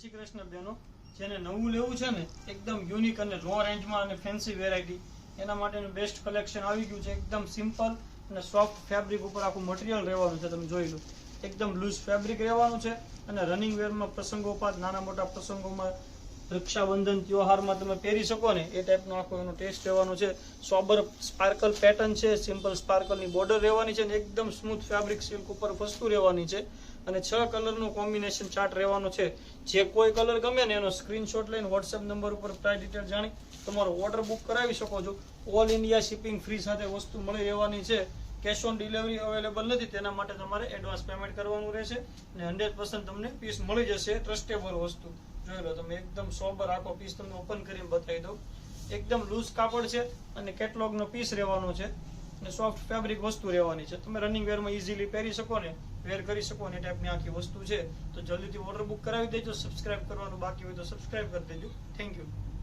શ્રી કૃષ્ણ બેનો, જેને નવું લેવું છે ને, એકદમ યુનિક અને રો રેન્જમાં અને ફેન્સી વેરાયટી એના માટેનું બેસ્ટ કલેક્શન આવી ગયું છે. એકદમ સિમ્પલ અને સોફ્ટ ફેબ્રિક ઉપર આખું મટીરિયલ રહેવાનું છે, તમે જોઈ લો. એકદમ લૂઝ ફેબ્રિક રહેવાનું છે અને રનિંગ વેરમાં પ્રસંગોપાત નાના મોટા પ્રસંગોમાં રક્ષાબંધન ત્યોહારમાં તમે પહેરી શકો ને, એ ટાઈપનો આખો એનો ટેસ્ટ રહેવાનો છે. સોબર સ્પાર્કલ પેટર્ન છે સિમ્પલ સ્પાર્કલની બોર્ડર રહેવાની છે અને એકદમ સ્મૂથ ફેબ્રિક સિલ્ક ઉપર વસ્તુ રહેવાની છે. અને છ કલરનું કોમ્બિનેશન ચાર્ટ રહેવાનો છે. જે કોઈ કલર ગમે ને એનો સ્ક્રીનશોટ લઈને વોટ્સએપ નંબર ઉપર પ્રાઇસ ડિટેલ જાણી તમારો ઓર્ડર બુક કરાવી શકો છો. ઓલ ઇન્ડિયા શિપિંગ ફ્રી સાથે વસ્તુ મળી રહેવાની છે. કેશ ઓન ડિલિવરી અવેલેબલ નથી, તેના માટે તમારે એડવાન્સ પેમેન્ટ કરવાનું રહેશે અને હંડ્રેડ પર્સન્ટ તમને પીસ મળી જશે ટ્રસ્ટેબલ વસ્તુ. જોઈ લો, તમે એકદમ સોબર આખો પીસ તમને ઓપન કરીને બતાવી દઉં. એકદમ લૂઝ કાપડ છે અને કેટલોગનો પીસ રહેવાનો છે. અને સોફ્ટ ફેબ્રિક વસ્તુ રહેવાની છે. તમે રનિંગ વેરમાં ઇઝીલી પહેરી શકો ને વેર કરી શકો એ ટાઈપની આખી વસ્તુ છે. તો જલ્દીથી ઓર્ડર બુક કરાવી દેજો સબસ્ક્રાઇબ કરવાનું બાકી હોય તો સબસ્ક્રાઇબ કરી દેજો. Thank you